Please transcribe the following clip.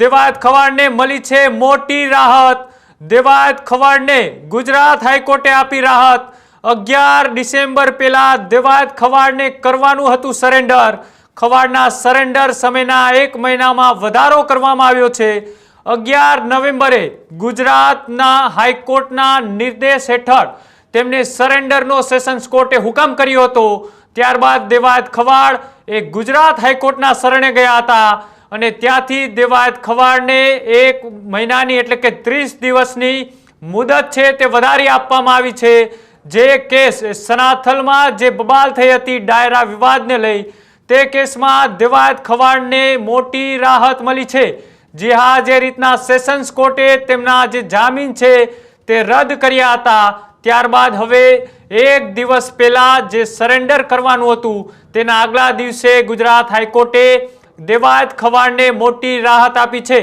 દેવાયત ખવાડને મળી છે મોટી રાહત. દેવાયત ખવાડને ગુજરાત હાઈકોર્ટે આપી રાહત. અગિયાર ડિસેમ્બર પહેલા દેવાયત ખવાડને કરવાનું હતું સરેન્ડર. ખવાડના સરેન્ડર સમયના એક મહિનામાં વધારો કરવામાં આવ્યો છે. અગિયાર નવેમ્બરે ગુજરાતના હાઈકોર્ટના નિર્દેશ હેઠળ તેમને સરેન્ડરનો સેશન્સ કોર્ટે હુકમ કર્યો હતો. ત્યારબાદ દેવાયત ખવાડ એ ગુજરાત હાઈકોર્ટના શરણે ગયા હતા. અને ત્યાંથી દેવાયત ખવાડને એક મહિનાની એટલે કે ત્રીસ દિવસની મુદત છે તે વધારી આપવામાં આવી છે. જે કેસ સનાથલમાં જે બબાલ થઈ હતી ડાયરા વિવાદને લઈ, તે કેસમાં દેવાયત ખવાડને મોટી રાહત મળી છે. જે હા જે રીતના સેશન્સ કોર્ટે તેમના જે જામીન છે તે રદ કર્યા હતા. ત્યારબાદ હવે એક દિવસ પહેલા જે સરેન્ડર કરવાનું હતું, તેના આગલા દિવસે ગુજરાત હાઈકોર્ટે દેવાયત ખવાડને મોટી રાહત આપી છે.